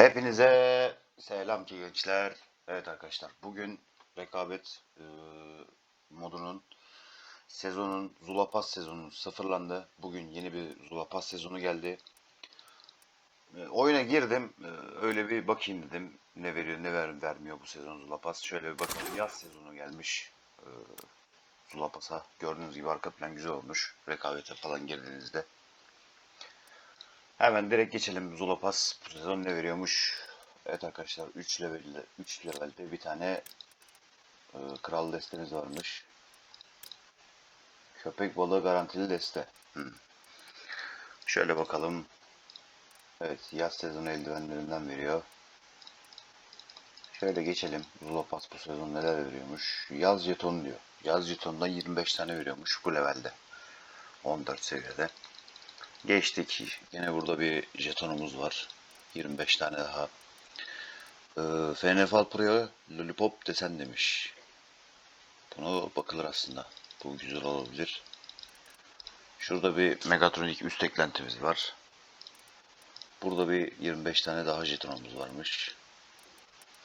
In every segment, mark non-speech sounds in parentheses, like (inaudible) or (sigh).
Hepinize selam ki gençler. Evet arkadaşlar bugün rekabet e, modunun sezonun Zula Pass sezonu sıfırlandı. Bugün yeni bir Zula Pass sezonu geldi. E, oyuna girdim. E, öyle bir bakayım dedim. Ne veriyor ne ver, vermiyor bu sezon Zula Pass. Şöyle bir bakalım. Yaz sezonu gelmiş. E, Zula Pass'a. Gördüğünüz gibi arka plan güzel olmuş. Rekabete falan girdiğinizde. Hemen direkt geçelim Zula Pass bu sezon ne veriyormuş. Evet arkadaşlar 3 levelde 3 levelde bir tane e, kral destemiz varmış. Köpek balığı garantili deste. Hmm. Şöyle bakalım. Evet yaz sezonu eldivenlerinden veriyor. Şöyle geçelim. Zula Pass bu sezon neler veriyormuş. Yaz jeton diyor. Yaz jetonundan 25 tane veriyormuş bu levelde. 14 seviyede. Geçtik. Yine burada bir jetonumuz var. 25 tane daha. Ee, FNFL Pro'ya Lollipop desen demiş. Buna bakılır aslında. Bu güzel olabilir. Şurada bir Megatronic üst eklentimiz var. Burada bir 25 tane daha jetonumuz varmış.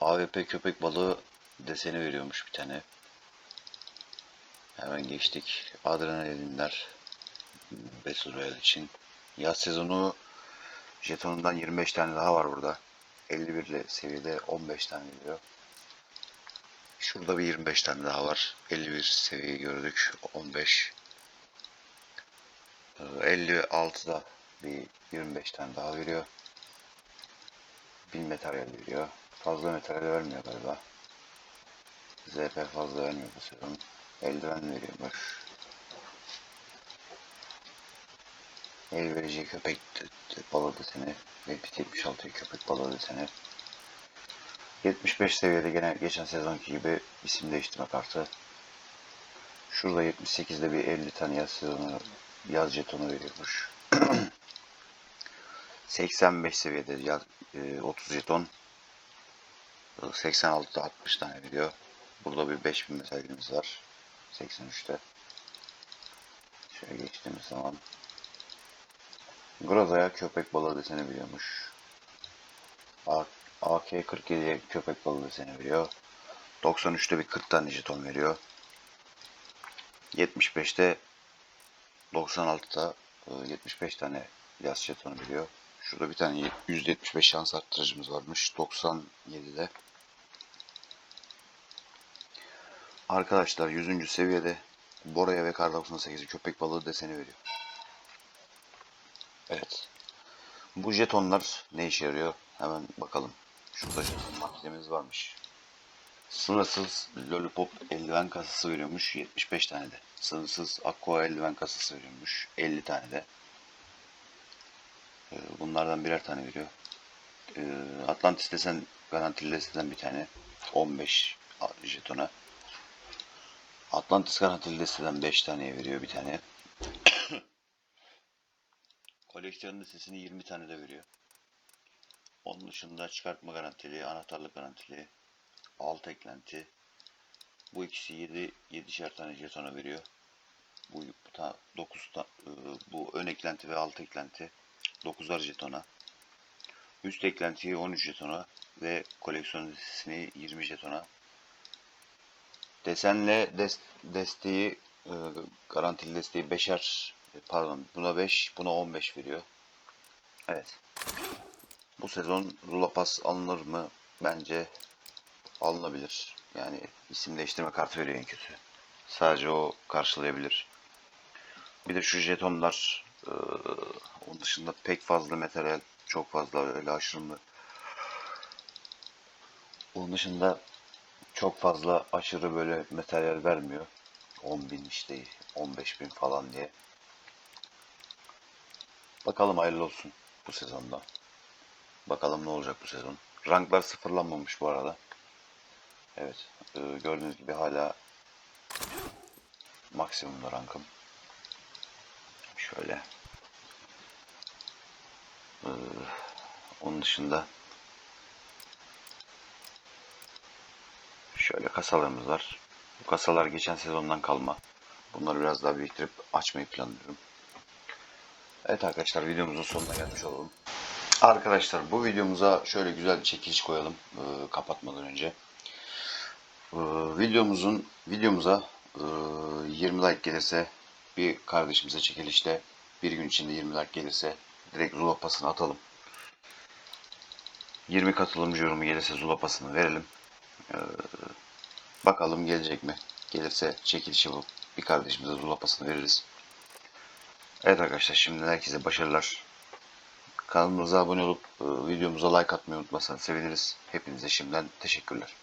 AWP köpek balığı deseni veriyormuş bir tane. Hemen geçtik. Adrenalinler Battle Royale için. Yaz sezonu jetonundan 25 tane daha var burada. 51 ile seviyede 15 tane geliyor. Şurada bir 25 tane daha var. 51 seviyeyi gördük. 15. Ee, 56'da bir 25 tane daha veriyor. 1000 materyal veriyor. Fazla materyal vermiyor galiba. ZP fazla vermiyor bu sezon. Eldiven veriyormuş. El verici köpek balığı deseni ve bir 76 köpek balığı deseni. 75 seviyede gene geçen sezonki gibi isim değiştirme kartı. Şurada 78'de bir 50 tane yaz sezonu yaz jetonu veriyormuş. (clears throat) 85 seviyede yaz, e, 30 jeton. 86'da 60 tane veriyor. Burada bir 5000 mesaimiz var. 83'te. Şöyle geçtiğimiz zaman Groza'ya köpek balığı deseni veriyormuş. A- AK-47'ye köpek balığı deseni veriyor. 93'te bir 40 tane jeton veriyor. 75'te 96'da e, 75 tane yaz jetonu veriyor. Şurada bir tane %75 şans arttırıcımız varmış. 97'de. Arkadaşlar 100. seviyede Bora'ya ve Kar 98'i köpek balığı deseni veriyor. Evet. Bu jetonlar ne işe yarıyor? Hemen bakalım. Şurada jeton makinemiz varmış. Sınırsız Lollipop eldiven kasası veriyormuş 75 tane de. Sınırsız Aqua eldiven kasası veriyormuş 50 tane de. Ee, Bunlardan birer tane veriyor. Ee, Atlantis desen garantili desteden bir tane 15 jetona. Atlantis garantili desteden 5 taneye veriyor bir tane. Koleksiyon listesini 20 tane de veriyor. Onun dışında çıkartma garantili, anahtarlık garantili, alt eklenti. Bu ikisi 7 7'şer tane jetona veriyor. Bu, bu ta, 9 ta, e, bu ön eklenti ve alt eklenti 9'ar jetona. Üst eklentiyi 13 jetona ve koleksiyon listesini 20 jetona. Desenle des, desteği e, garantili desteği 5'er pardon buna 5 buna 15 veriyor. Evet. Bu sezon Pass alınır mı? Bence alınabilir. Yani isim değiştirme kartı veriyor en kötü. Sadece o karşılayabilir. Bir de şu jetonlar eee, onun dışında pek fazla materyal çok fazla öyle aşırı mı? Onun dışında çok fazla aşırı böyle materyal vermiyor. 10.000 işte 15.000 falan diye. Bakalım hayırlı olsun bu sezonda. Bakalım ne olacak bu sezon. Ranklar sıfırlanmamış bu arada. Evet. e, gördüğünüz gibi hala maksimumda rankım. Şöyle. E, onun dışında şöyle kasalarımız var. Bu kasalar geçen sezondan kalma. Bunları biraz daha biriktirip açmayı planlıyorum. Evet arkadaşlar videomuzun sonuna gelmiş olalım. Arkadaşlar bu videomuza şöyle güzel bir çekiliş koyalım e, kapatmadan önce. E, videomuzun videomuza e, 20 like gelirse bir kardeşimize çekilişte bir gün içinde 20 like gelirse direkt Zula pasını atalım. 20 katılımcı yorumu gelirse Zula pasını verelim. E, bakalım gelecek mi? Gelirse çekilişi bu. Bir kardeşimize Zula pasını veririz. Evet arkadaşlar şimdi herkese başarılar. Kanalımıza abone olup e, videomuza like atmayı unutmazsanız seviniriz. Hepinize şimdiden teşekkürler.